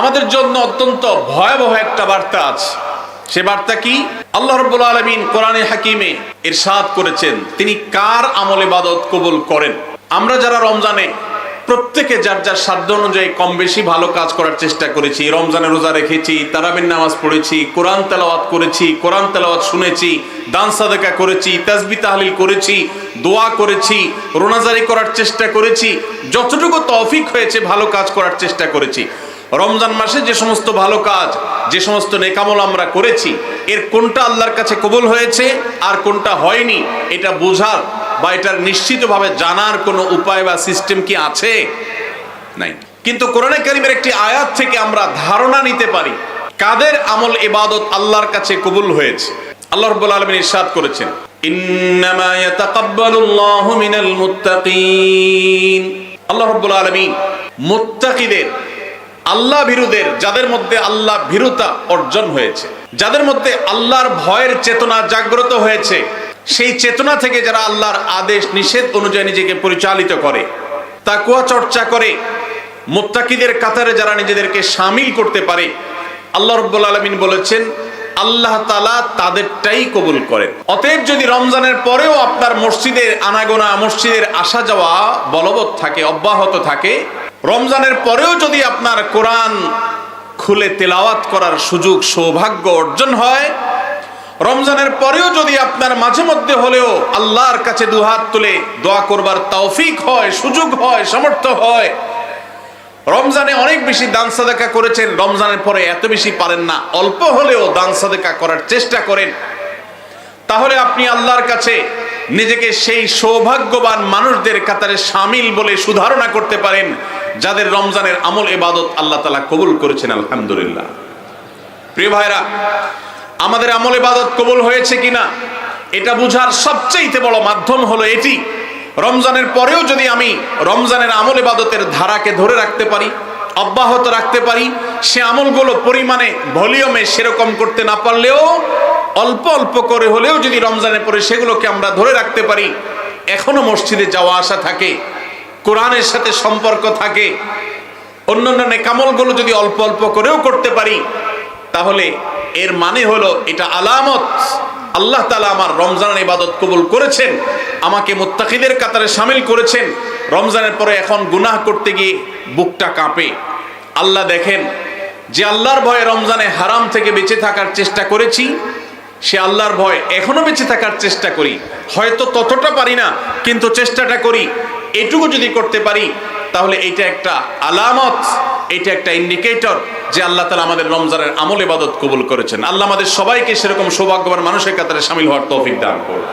আমাদের জন্য অত্যন্ত ভয়াবহ একটা বার্তা আছে। সে বার্তা কি? আল্লাহ রব্বুল আলমিন কোরআনে হাকিমে এর ইরশাদ করেছেন, তিনি কার আমল ইবাদত কবুল করেন? আমরা যারা রমজানে, প্রত্যেকে যার যার সাধ্য অনুযায়ী কম বেশি ভালো কাজ করার চেষ্টা করেছি, রমজানে রোজা রেখেছি তারাবিন নামাজ পড়েছি, কোরআন তেলাওয়াত করেছি, কোরআন তেলাওয়াত শুনেছি, দান সাদেকা করেছি, তাজবি তাহলিল করেছি, দোয়া করেছি, রোনাজারি করার চেষ্টা করেছি, যতটুকু তৌফিক হয়েছে ভালো কাজ করার চেষ্টা করেছি। রমজান মাসে যে সমস্ত ভালো কাজ, যে সমস্ত নেকামল আমরা করেছি, এর কোনটা আল্লাহর কাছে কবুল হয়েছে আর কোনটা হয়নি, এটা বোঝার বা এটার নিশ্চিতভাবে জানার কোনো উপায় বা সিস্টেম কি আছে? নাই। কিন্তু কোরআনে কারিমের একটি আয়াত থেকে আমরা ধারণা নিতে পারি, কাদের আমল ইবাদত আল্লাহর কাছে কবুল হয়েছে? আল্লাহ রাব্বুল আলামিন ইরশাদ করেছেন, ইন্নামা ইয়াতাকাব্বালুল্লাহু মিনাল মুত্তাকিন। আল্লাহ রাব্বুল আলামিন মুত্তাকিদের আল্লাহ ভীরুদের যাদের মধ্যে আল্লাহ ভীরুতা অর্জন হয়েছে, যাদের মধ্যে আল্লাহর ভয়ের চেতনা জাগ্রত হয়েছে, সেই চেতনা থেকে যারা আল্লাহর আদেশ, নিষেধ অনুযায়ী নিজেকে পরিচালিত করে, তাকুয়া চর্চা করে, মোত্তাকিদের কাতারে যারা নিজেদেরকে সামিল করতে পারে, আল্লাহ রব্বুল আলমিন বলেছেন, আল্লাহ তালা তাদেরটাই কবুল করেন। অতএব যদি রমজানের পরেও আপনার মসজিদের আনাগোনা, মসজিদের আসা যাওয়া বলবৎ থাকে, অব্যাহত থাকে রমজানের পরেও যদি আপনার কোরআন খুলে তেলাওয়াত করার সুযোগ, সৌভাগ্য অর্জন হয়, রমজানের পরেও যদি আপনার মাঝে মধ্যে হলেও আল্লাহর কাছে দুহাত তুলে দোয়া করবার তৌফিক হয়, সুযোগ হয়, সামর্থ্য হয়, রমজানে অনেক বেশি দান সাদেকা করেছেন, রমজানের পরে এত বেশি পারেন না, অল্প হলেও দান সাদেকা করার চেষ্টা করেন। তাহলে আপনি আল্লাহর কাছে নিজেকে সেই সৌভাগ্যবান মানুষদের কাতারে সামিল বলে সুধারণা করতে পারেন। যাদের রমজানের আমল এবাদত আল্লাহ তালা কবুল করেছেন, আলহামদুলিল্লাহ। প্রিয় ভাইরা আমাদের আমল এবাদত কবুল হয়েছে কিনা, এটা বুঝার সবচেয়ে বড় মাধ্যম হলো এটি। রমজানের পরেও যদি আমি রমজানের আমল এবাদতের ধারাকে ধরে রাখতে পারি, অব্যাহত রাখতে পারি, সে আমলগুলো পরিমাণে, ভলিউমে সেরকম করতে না পারলেও, অল্প অল্প করে হলেও যদি রমজানের পরে সেগুলোকে আমরা ধরে রাখতে পারি, এখনও মসজিদে যাওয়া আসা থাকে। কোরআনের সাথে সম্পর্ক থাকে, অন্যান্য নেকামলগুলো যদি অল্প অল্প করেও করতে পারি, তাহলে এর মানে হলো এটা আলামত। আল্লাহ তালা আমার রমজানের ইবাদত কবুল করেছেন, আমাকে মুত্তাকিদের কাতারে সামিল করেছেন। রমজানের পরে এখন গুনাহ করতে গিয়ে বুকটা কাঁপে। আল্লাহ দেখেন, যে আল্লাহর ভয়ে রমজানে হারাম থেকে বেঁচে থাকার চেষ্টা করেছি, সে আল্লাহর ভয় এখনও বেঁচে থাকার চেষ্টা করি। হয়তো ততটা পারি না, কিন্তু চেষ্টাটা করি। এটুকু যদি করতে পারি, তাহলে এটা একটা আলামত এটা একটা ইন্ডিকেটর যে আল্লাহ তালা আমাদের রমজানের আমল ইবাদত কবুল করেছেন। আল্লাহ আমাদের সবাইকে সেরকম সৌভাগ্যবান মানুষের কাতারে সামিল হওয়ার তৌফিক দান করুন।